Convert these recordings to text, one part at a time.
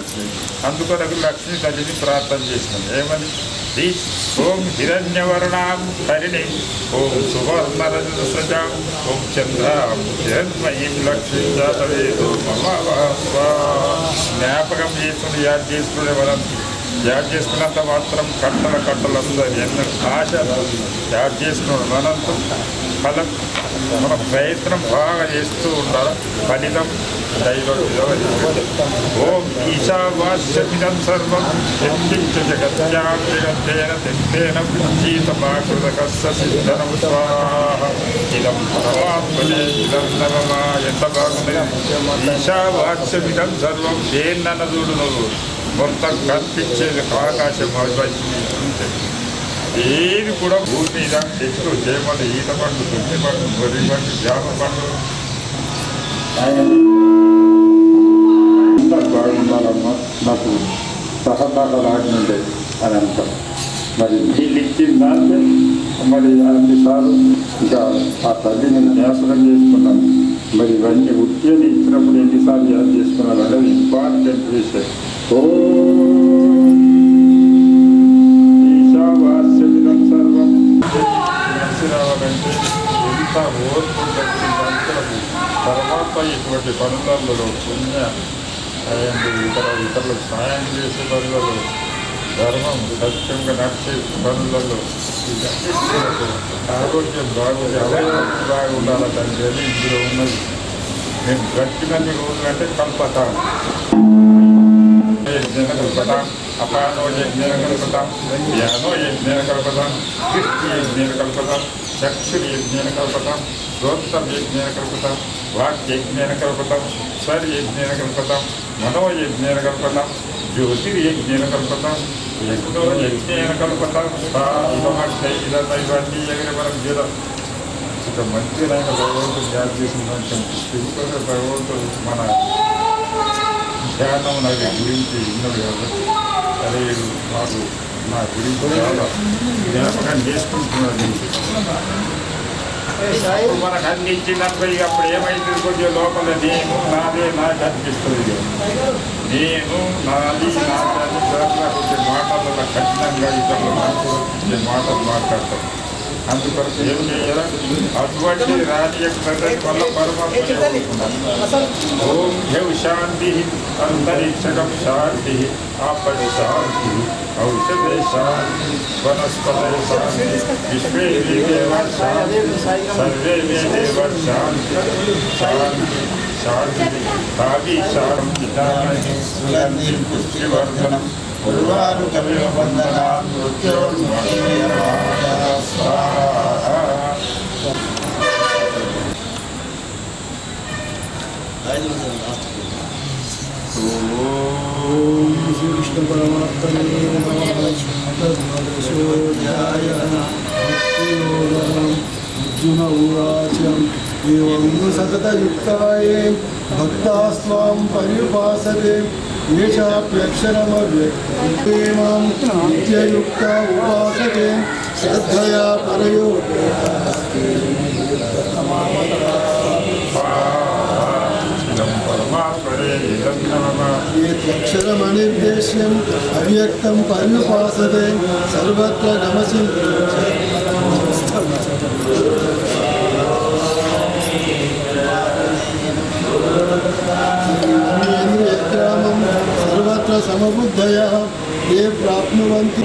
కలిసింది అందుకొరకు లక్ష్మి తల్లిని ప్రార్థన చేసినాం. ఏమని? ఓం హిరణ్యవర్ణాం హరిణి ఓం సువర్ణరజ ఓం చంద్రాం హిరణ్మయీం లక్ష్మీ జాతవేదో మమ జ్ఞాపకం చేసుకుని యాడ్ చేసుకునే వరంతి యాడ్ చేసుకున్నంత మాత్రం కట్టల కట్టలు వస్తుంది ఎన్న ఆశ యాడ్ చేసుకున్నాడు అనంతం ఫలం మన ప్రయత్నం బాగా చేస్తూ ఉండాలి ఫలితం దైవం ఓం ఈశావాస్యమిదం సర్వం యత్కించ జగత్యాం జగత్తేన తిష్టేన పుంజీతమాకృతకస్య సిద్ధనం స్వాహ ఇదం పరమాత్మనే ఇదం నమమా ఎంత బాగుంది ఈశావాస్యమిదం సర్వం దేన్నన చూడు నువ్వు మొత్తం కనిపించేది ఆకాశం అవివచ్చింది ఏది కూడా భూమి మీద చెట్లు చేపలు ఈత పండ్లు దున్ని పండ్లు గొర్రె పండ్లు జామ పండ్లు. అంతా బాగుండాలమ్మా నాకు సహకారాలు ఆడినండే అని అంటారు మరి నీళ్ళు ఇచ్చిన మరి అన్ని సార్లు ఇంకా ఆ తల్లిని జ్ఞాపకం చేసుకున్నాను మరి ఇవన్నీ ఉద్యోగం ఇచ్చినప్పుడు ఎన్నిసార్లు యాद చేసుకున్నాను అనేది ఇంపార్టెంట్ విషయం. ఓ కలిసి ఎంత ఓర్పు భక్తులకు తర్వాత ఇటువంటి పనులలో పుణ్య అండ్ ఇతర ఇతరులకు సాయం చేసే పనులలో ధర్మం సత్యంగా నడిచే పనులలో ఆరోగ్యం బాగుంది అవయవం బాగా ఉండాలంటే ఇందులో ఉన్నది నేను గట్టినన్ని రోజులంటే కల్పతాను యజ్ఞేన కల్పతాం అపానో యజ్ఞేన కల్పతాం యానో యజ్ఞేన కల్పతాం కృష్ణ యజ్ఞేన కల్పతాం చక్షుర్యజ్ఞేన యజ్ఞేన కల్పతాం శ్రోత్రం వాక్యజ్ఞేన కల్పతాం స్వర్యజ్ఞేన యజ్ఞేన మనోయజ్ఞేన స్వర్ జ్యోతిర్యజ్ఞేన కల్పతాం యజ్ఞో యజ్ఞేన కల్పతాం ఇదమంటే ఇక మంచిదైన భగవంతుడు ధ్యానం చేసినటువంటి కొంచెం భగవంతుడు మన ధ్యానం నాకు గురించి విన్నది కాబట్టి అదే మాకు నా గురించి చాలా జ్ఞాపకం చేసుకుంటున్నాను మనకు అందించినప్పుడు అప్పుడు ఏమైంది కొద్దిగా లోపల నేను నాదే నాకు అనిపిస్తుంది నేను నాది నాది కొంచెం మాటలు కఠినంగా ఇతరులు మనసు మాటలు మాట్లాడతాను అటువంటి రాజకీయ వల్ల పరమాత్మ ఓం హ్యౌ శాంతి అంతరిక్షకం శాంతి ఆపది శాంతి ఔషధే శాంతి వనస్పతే శాంతి విశ్వే దేవ శాంతి సర్వే మే దేవ శాంతి శాంతి శాంతి తాగి శాంతి సుగంధి పుష్టివర్ధనం पूर्वानुगम्यवन्दना मृत्योर्मुक्तिर्वादा स्वाहा अर्जुन उवाच ఉవాచం ఏం సతతయుక్తాయే భక్తాస్వాం పర్యుపాసతే ఏషాప్యక్షరమవ్యక్తేమాం నిత్యయుక్త ఉపాసతే శ్రద్ధయా పరయో ఇదం పరమాత్మనే ఇదం నమః ఏత్యక్షరమనిర్దేశ్యం అవ్యక్తం పర్యుపాసతే సర్వత్ర నమసి ఇంద్రియగ్రామం సర్వత్ర సమబుద్ధయ ఏ ప్రాప్నువంతి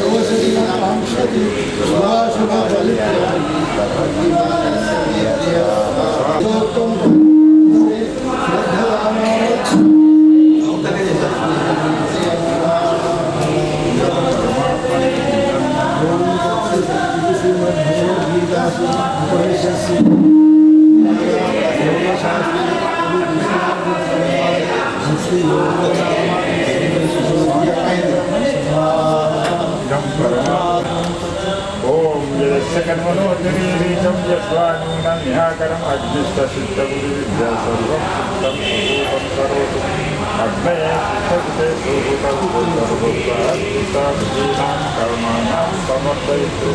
سوسدي أمشتي سواشم جلتنا Thank you. ॐ यदस्यकर्मणो जरीरीचं यस्वानूनां निहाकरम् अग्निष्टसिद्धबुद्धिविद्या सर्वं सुप्तं सुरूपं करोतु अग्नये सुखकृते सुभूतं सर्वोत्तरभूत्वा कर्माणां समर्पयतु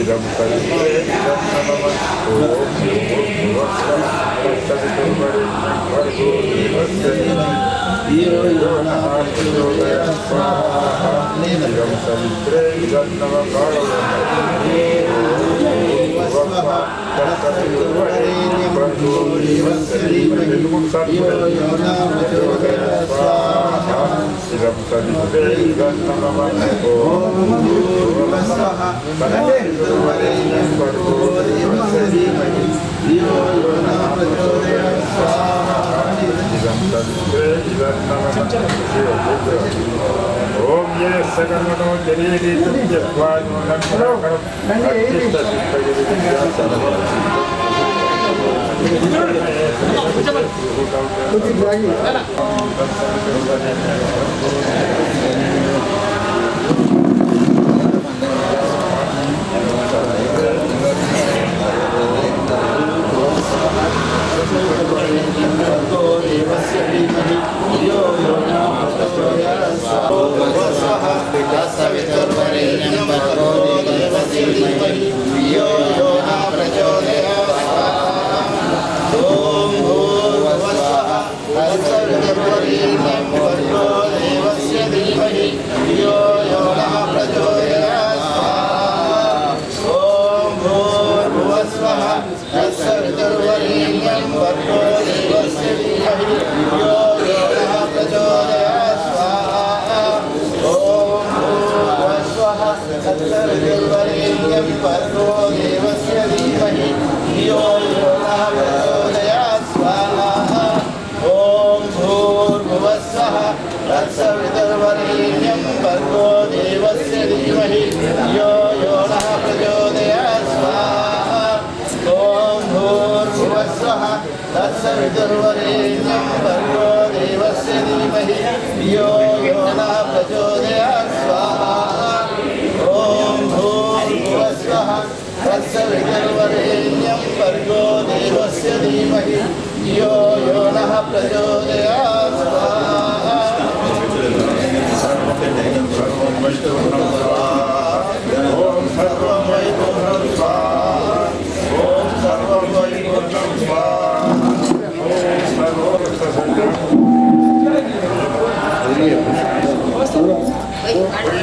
इदं कल्पे इदं नमः ॐ भर्गो यो यो नमः स्वाहा इदं कल्पे इदं नमः भर्गो ഇതം കൽപ്പേ ഇതം നമഃ ഓം ഭൂർഭുവഃ वरेण्यं प्रचोदयमसरीमहि धियो यो न प्रचोदयात् स्वाहा इदं तद् ॐ यः सकर्मणो जलेदितं त्यक्त्वा नूनं सर्वं సర్వం धियो यो नः प्रचोदयात् स्वाहा ॐ भूर्भुवस्वः तत्सवितुर्वरेण्यं भर्गो देवस्य धीमहि धियो यो नः प्रचोदयात् स्वाहा ॐ भूर्भुवस्वः तत्सवितुर्वरेण्यं भर्गो देवस्य धीमहि धियो यो नः प्रचोदयात् स्वाहा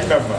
సర్వం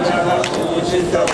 ならにじた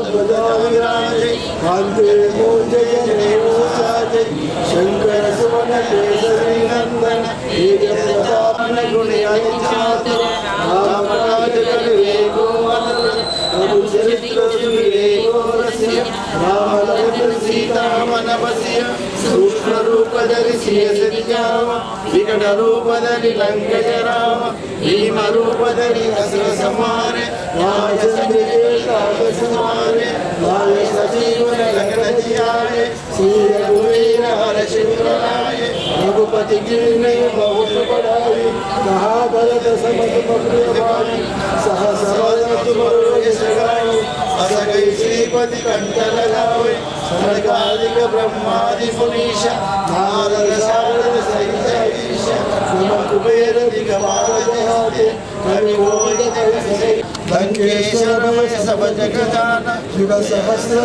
హాతవజ్రజావిరాజై కాంతే మోజయ దేవోజాజై శంకర సుమన కేశరీ నందన ఏజప్రతాపన గుణయాయ చాతుర రామరాజ కవి వేగో ప్రభు చరిత్ర సువివేగో ಪೀತಾಮನವಸಿಯ ಸೂಕ್ಷ್ಮ ರೂಪದಲ್ಲಿ ಸಿಯಸರಿಯ ರಾಮ ವಿಕಟ ರೂಪದಲ್ಲಿ ಲಂಕೆಯ ರಾಮ ಭೀಮ ರೂಪದಲ್ಲಿ ಹಸಿರ ಸಮಾನೆ ವಾಯ ಸಮಾನೆ ವಾಯ ಸಜೀವನ ಲಗ್ನಜಿಯಾರೆ ಸೂರ್ಯ ಕುಬೇರ ಹರ ಶಿವರಾಯ ರಘುಪತಿ ಗಿರ್ಣಯ ಬಹುತು ಪಡಾಯಿ ಸಹ ಬಲದ ಸಮತ ಮೃಗವಾಯಿ ಸಹ ಸಹಜ ತುಮರು ಹೆಸರ అసకై శ్రీపతి కంఠరలావై సమకాలిక బ్రహ్మాది మునీష నారద సారద సహిత ఈష కుమ కుబేర దిగమాల జహాతే కవి ఓజత విజయ లంకేశ్వరమయ సభ జగదాన యుగ సహస్ర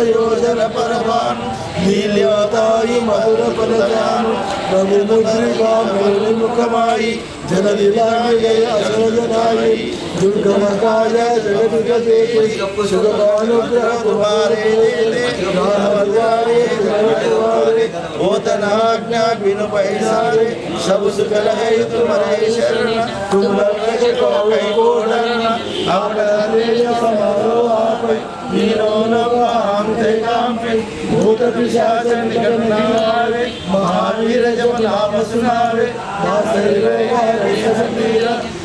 దుర్గమకాయ జగదుజే శుభానుగ్రహ కుమారే రామద్వారే జగద్వారే మహావీర జవ నామ సునావే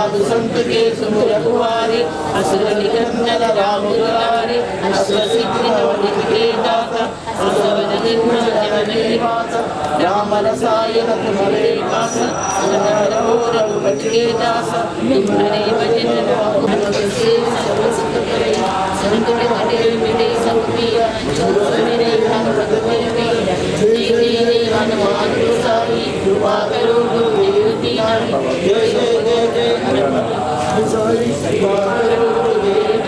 साधु संत के सुन रघुवारे असुर निकंदन राम दुलारे अश्व सिद्धि नवनिध के दाता असवज निर्मल जन निवास राम रसायन तुम्हारे दास सनर हो रघुपति के दास तुम्हारे भजन राम हनुमत से सर्व सुख करे संकट कटे मिटे सब पीरा जो मेरे हनुमत बल मेरा जय जय जय हनुमान गोसाई कृपा करो गुरुदेव Jai Jai Jai Jai Jai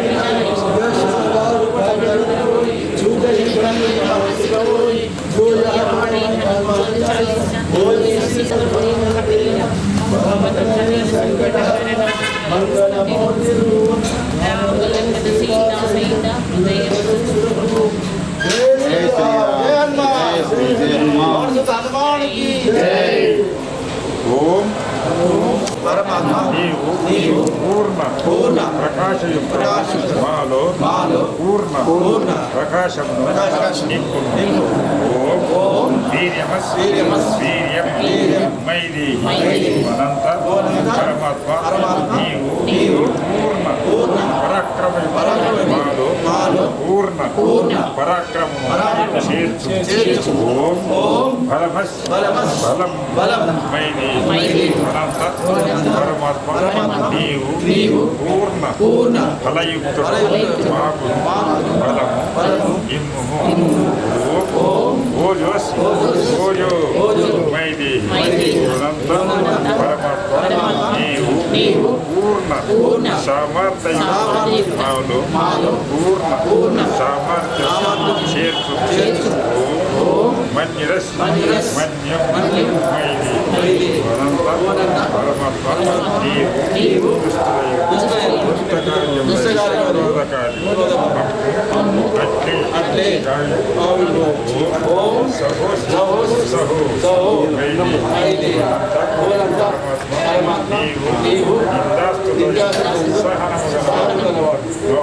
నీవు నీవు పూర్ణ పూర్ణ ప్రకాశయుక్త మాలో మాలో పూర్ణ పూర్ణ ప్రకాశమును నింపు నింపు. ఓం వీర్యమస్ వీర్యమస్ వీర్యం మైది అనంత పరమాత్మ నీవు పూర్ణ పరాక్రమ మాలో పూర్ణ పరాక్రమము చేర్చు ఓం బలమస్ బలం మైది అనంత పరమాత్మ నీవు పూర్ణ ఫలయుక్తుడు మాకు బలము ఇమ్ము ఓం ఓజోస్ ఓజో మైది అనంత పరమాత్మ నీవు పూర్ణ సామర్థ్యములు పూర్ణ సామర్థ్యం చేర్చు. ఓం మన్యరస్ మన్యం మైది అనంత పరమాత్మ నీవు అట్లే ఓం సహో సహో సహో మైది నీవు సర్వే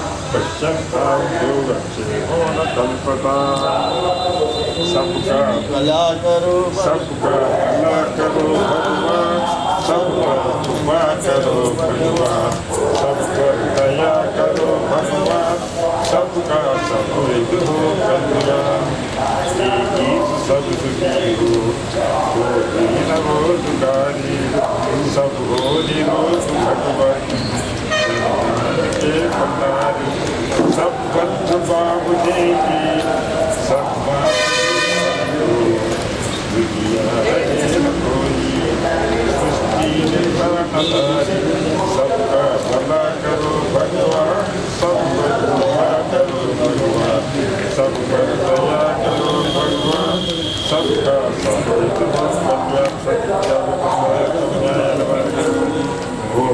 भला करो सबका भला करो भगवान सबका कृपा करो भगवान सबका दया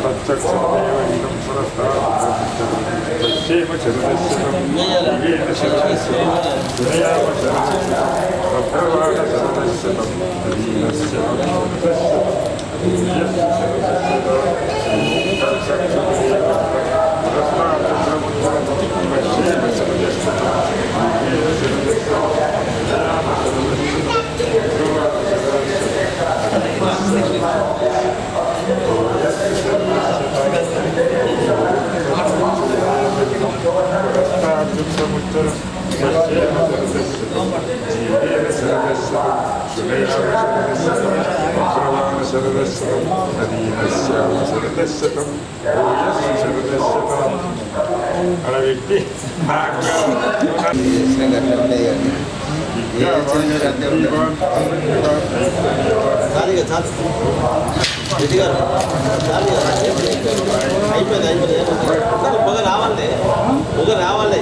ओम तत्सत्सदेव इदं पुरस्तात् तस्यैव शरदस्यं येन शरदस्य विनयाम शरदस्य भद्रवाण शरदस्यं दीनस्य शरदस्य यस्य శాశ్వతం సర్వశతం అలా వ్యక్తి అయిపోయింది అయిపోయింది పొగ రావాలి పొగ రావాలి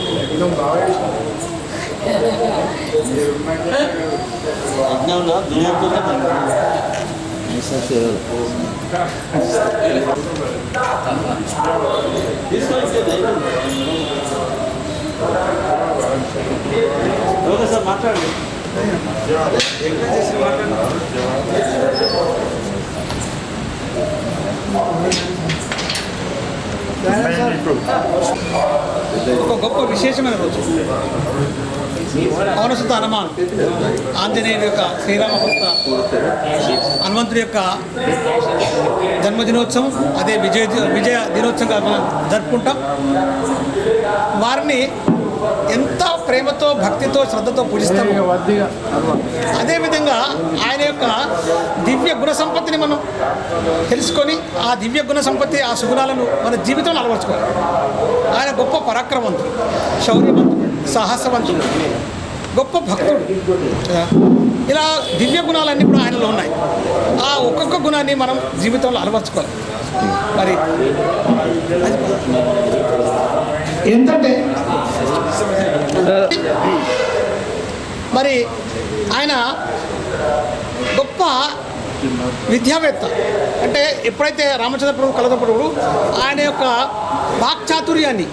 좀 나와야지. 아니야, 눈에 보면 있었어요. 여기서 마찰. 여기서 마찰. ఒక గొప్ప విశేషమైన రోజు. పవనసుత హనుమాన్ ఆంజనేయుని యొక్క శ్రీరామ భక్త హనుమంతుడి యొక్క జన్మదినోత్సవం అదే విజయ విజయ దినోత్సవంగా మనం జరుపుకుంటాం. వారిని ఎంత ప్రేమతో భక్తితో శ్రద్ధతో పూజిస్తాము. అదేవిధంగా ఆయన యొక్క దివ్య గుణ సంపత్తిని మనం తెలుసుకొని ఆ దివ్య గుణ సంపత్తి ఆ సుగుణాలను మన జీవితంలో అలవర్చుకోవాలి. ఆయన గొప్ప పరాక్రమవంతుడు శౌర్యవంతుడు సాహసవంతుడు గొప్ప భక్తుడు. ఇలా దివ్య గుణాలన్నీ కూడా ఆయనలో ఉన్నాయి. ఆ ఒక్కొక్క గుణాన్ని మనం జీవితంలో అలవర్చుకోవాలి. మరి ఏంటంటే మరి ఆయన గొప్ప విద్యావేత్త. అంటే ఎప్పుడైతే రామచంద్ర ప్రభు కలదప్పుడు ఆయన యొక్క వాక్చాతుర్యాన్ని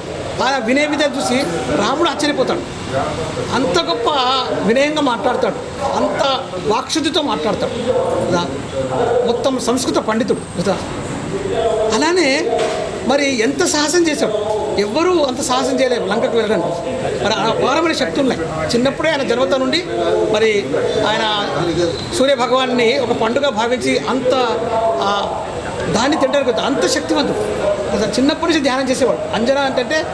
ఆయన వినయ విద్య చూసి రాముడు ఆశ్చర్యపోతాడు. అంత గొప్ప వినయంగా మాట్లాడతాడు. అంత వాక్శుద్ధితో మాట్లాడతాడు. మొత్తం సంస్కృత పండితుడు. అలానే మరి ఎంత సాహసం చేశాడు? ఎవ్వరూ అంత సాహసం చేయలేరు లంకకు వెళ్ళడానికి. మరి ఆ అపారమైన శక్తులు ఉన్నాయి. చిన్నప్పుడే ఆయన జన్మత నుండి మరి ఆయన సూర్య భగవాన్ని ఒక పండుగ భావించి అంత దాన్ని తింటారు అంత శక్తివంతుడు. అసలు చిన్నప్పటి నుంచి ధ్యానం చేసేవాడు. అంజనా అంటే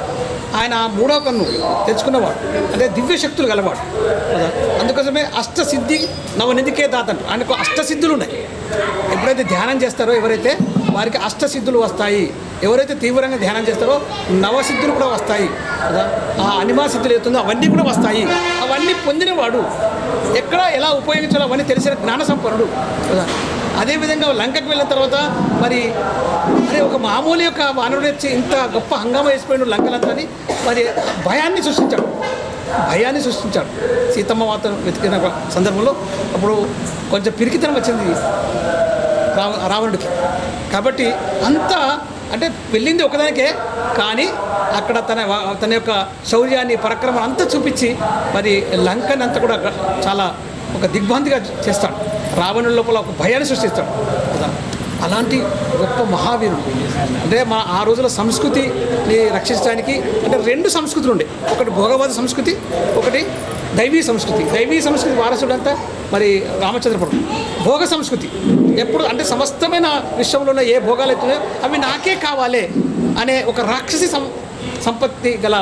ఆయన మూడవ కన్ను తెచ్చుకున్నవాడు. అంటే దివ్య శక్తులు గలవాడు. కదా? అందుకోసమే అష్టసిద్ధి నవనిధికే దాత ఆయనకు అష్టసిద్ధులు ఉన్నాయి. ఎప్పుడైతే ధ్యానం చేస్తారో ఎవరైతే వారికి అష్టసిద్ధులు వస్తాయి ఎవరైతే తీవ్రంగా ధ్యానం చేస్తారో నవసిద్ధులు కూడా వస్తాయి. కదా? ఆ అనిమాసిద్ధులు అవుతుందో అవన్నీ కూడా వస్తాయి. అవన్నీ పొందినవాడు ఎక్కడ ఎలా ఉపయోగించాలో అవన్నీ తెలిసిన జ్ఞాన సంపన్నుడు. కదా? అదేవిధంగా లంకకు వెళ్ళిన తర్వాత మరి అరే ఒక మామూలు యొక్క వానరుడు వచ్చి ఇంత గొప్ప హంగామా వేసిపోయిన లంకలంతా అని మరి భయాన్ని సృష్టించాడు. భయాన్ని సృష్టించాడు. సీతమ్మ మాతను వెతికిన సందర్భంలో అప్పుడు కొంచెం పిరికితనం వచ్చింది రావ రావణుడికి. కాబట్టి అంతా అంటే వెళ్ళింది ఒకదానికే కానీ అక్కడ తన తన యొక్క శౌర్యాన్ని పరక్రమం అంతా చూపించి మరి లంకని అంతా కూడా చాలా ఒక దిగ్భ్రాంతిగా చేస్తాడు. రావణుల లోపల ఒక భయాన్ని సృష్టిస్తాడు. అలాంటి గొప్ప మహావీరుడు. అంటే మా ఆ రోజుల సంస్కృతిని రక్షించడానికి అంటే రెండు సంస్కృతులు ఉండే. ఒకటి భోగవాద సంస్కృతి ఒకటి దైవీ సంస్కృతి. దైవీ సంస్కృతి వారసుడంతా మరి రామచంద్రపురం. భోగ సంస్కృతి. ఎప్పుడు అంటే సమస్తమైన విశ్వంలో ఉన్న ఏ భోగాలు అవుతున్నాయో అవి నాకే కావాలి అనే ఒక రాక్షసి సం సంపత్తి గల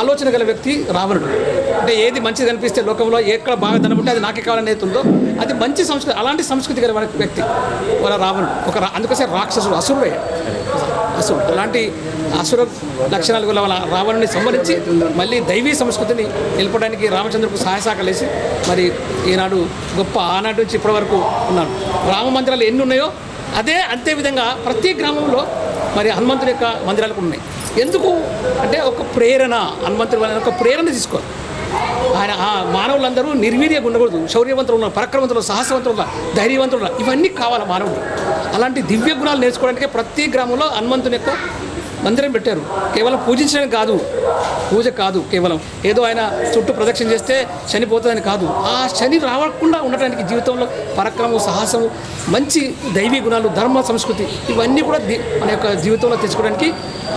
ఆలోచన గల వ్యక్తి రావణుడు. అంటే ఏది మంచిది అనిపిస్తే లోకంలో ఎక్కడ బాగా ధనం ఉంటే అది నాకే కావాలని ఉందో అది మంచి సంస్కృతి అలాంటి సంస్కృతి గల వ్యక్తి వాళ్ళ రావణుడు. ఒక అందుకోసం రాక్షసుడు అసురుడే. అసురుడు. అలాంటి అసుర లక్షణాలు గల వాళ్ళ రావణుని సంవరించి మళ్ళీ దైవీ సంస్కృతిని నిలపడానికి రామచంద్రకు సహాయ సహకారాలేసి మరి ఈనాడు గొప్ప ఆనాటి నుంచి ఇప్పటి వరకు ఉన్నాడు. రామ మందిరాలు ఎన్ని ఉన్నాయో అదే అంతే విధంగా ప్రతి గ్రామంలో మరి హనుమంతుడి యొక్క మందిరాలు ఉన్నాయి. ఎందుకు? అంటే ఒక ప్రేరణ హనుమంతుడు వలన ఒక ప్రేరణ తీసుకోవాలి. ఆయన ఆ మానవులందరూ నిర్వీర్యంగా ఉండకూడదు. శౌర్యవంతులు ఉన్నారు పరక్రమవంతులు సాహసవంతులు ఉన్నారు, ధైర్యవంతులు ఉన్నారు. ఇవన్నీ కావాలి మానవుడు. అలాంటి దివ్య గుణాలు నేర్చుకోవడానికి ప్రతి గ్రామంలో హనుమంతుని యొక్క మందిరం పెట్టారు. కేవలం పూజించడం కాదు. పూజ కాదు కేవలం. ఏదో ఆయన చుట్టూ ప్రదక్షిణ చేస్తే శని పోతుందని కాదు. ఆ శని రావకుండా ఉండటానికి జీవితంలో పరక్రమం సాహసము మంచి దైవీ గుణాలు ధర్మ సంస్కృతి ఇవన్నీ కూడా మన యొక్క జీవితంలో తెచ్చుకోవడానికి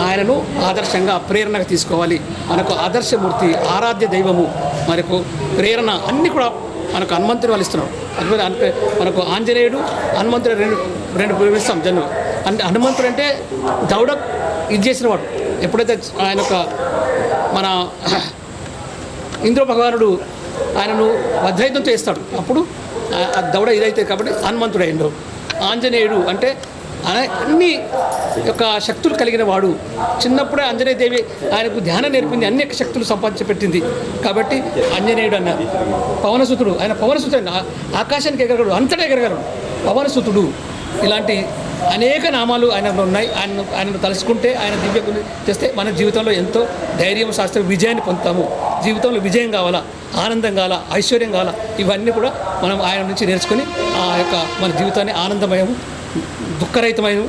ఆయనను ఆదర్శంగా ప్రేరణగా తీసుకోవాలి. మనకు ఆదర్శమూర్తి ఆరాధ్య దైవము మనకు ప్రేరణ అన్నీ కూడా మనకు హనుమంతుడు వాళ్ళు ఇస్తున్నాడు అందుకని అంటే మనకు ఆంజనేయుడు హనుమంతుడు రెండు రెండు పిలుస్తాం జన్మ అంటే హనుమంతుడు అంటే దౌడ ఇది చేసిన వాడు ఎప్పుడైతే ఆయన యొక్క మన ఇంద్ర భగవానుడు ఆయనను వజ్రాయుధంతో చేస్తాడు అప్పుడు ఆ- దౌడ ఇదైతే కాబట్టి హనుమంతుడు అయిండు ఆంజనేయుడు అంటే అన్ని యొక్క శక్తులు కలిగిన వాడు. చిన్నప్పుడే ఆంజనేయ దేవి ఆయనకు ధ్యానం నేర్పింది అన్ని శక్తులు సంపాదించి పెట్టింది. కాబట్టి ఆంజనేయుడు అన్న పవనసుతుడు ఆయన పవనసుతుడు ఆకాశానికి ఎగరగడు అంతటా ఎగరగలడు. పవనసుతుడు ఇలాంటి అనేక నామాలు ఆయనలో ఉన్నాయి. ఆయన ఆయనను తలుచుకుంటే ఆయన దివ్య చేస్తే మన జీవితంలో ఎంతో ధైర్యం శాస్త్రం విజయాన్ని పొందుతాము. జీవితంలో విజయం కావాలా? ఆనందం కావాలా? ఐశ్వర్యం కావాలా? ఇవన్నీ కూడా మనం ఆయన నుంచి నేర్చుకొని ఆ యొక్క మన జీవితాన్ని ఆనందమయం దుఃఖరహితమైన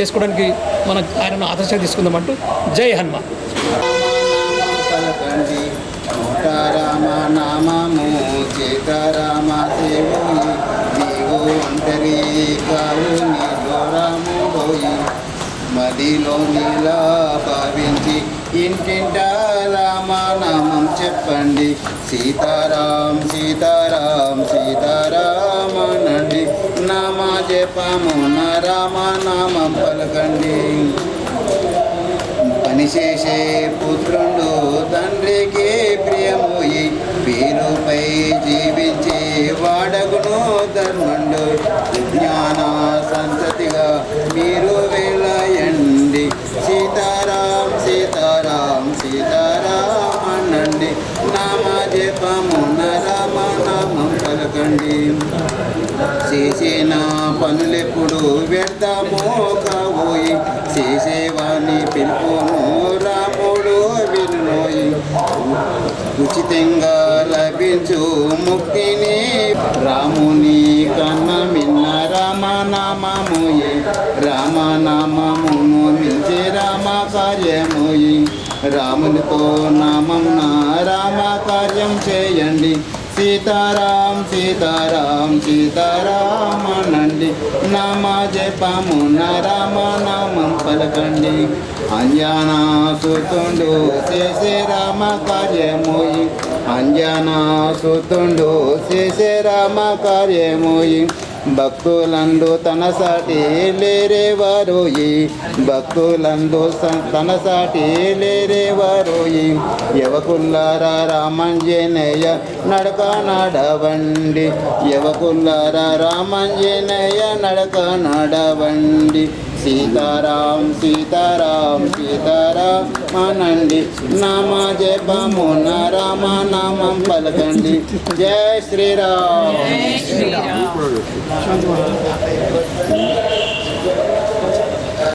చేసుకోవడానికి మన ఆయనను ఆదర్శంగా తీసుకుందామంటూ జై హనుమాన్. పలకండి నామము సీతారామ సేవ నీవు ఒంటరి కావు రాముడోయి మదిలో నీలా భావించి ఇంటింట రామనామం చెప్పండి. సీతారాం సీతారాం సీతారామనండి నామ జపము నా రామనామం పలకండి. పనిచేసే పుత్రుడు తండ్రికి ప్రియమోయి. పేరుపై జీవించే వాడకును ధర్మండు విజ్ఞాన చేయండి. చేసిన పనులెప్పుడు వ్యర్థమో కాబోయి చేసేవాణ్ణి పిలుపును రాముడు వినునోయి. ఉచితంగా లభించు ముక్తిని రాముని కన్న మిన్న రామనామముయే. రామనామమును మించి రామ కార్యముయి. రామునితో నామం రామ కార్యం చేయండి. సీతారాం సీతారాం సీతారామనండి. నామ జపము రామ నామం పలకండి. అంజనా సుతుండు చేసే రామ కార్యమోయి. అంజనా సుతుండు చేసే రామ కార్యమోయి. భక్తులందు తన సాటి లేరేవారోయి భక్తులందు స- తన సాటి లేరేవారోయి. యవకుల్లారా రామంజనేయ నడక నడవండి యవకుల్లారా రామంజనేయ నడక నడవండి సీతారాం సీతారాం సీతారామనండి నామ జపము రామ నామం పలకండి. జయ శ్రీరామ్. శ్రీరామ్.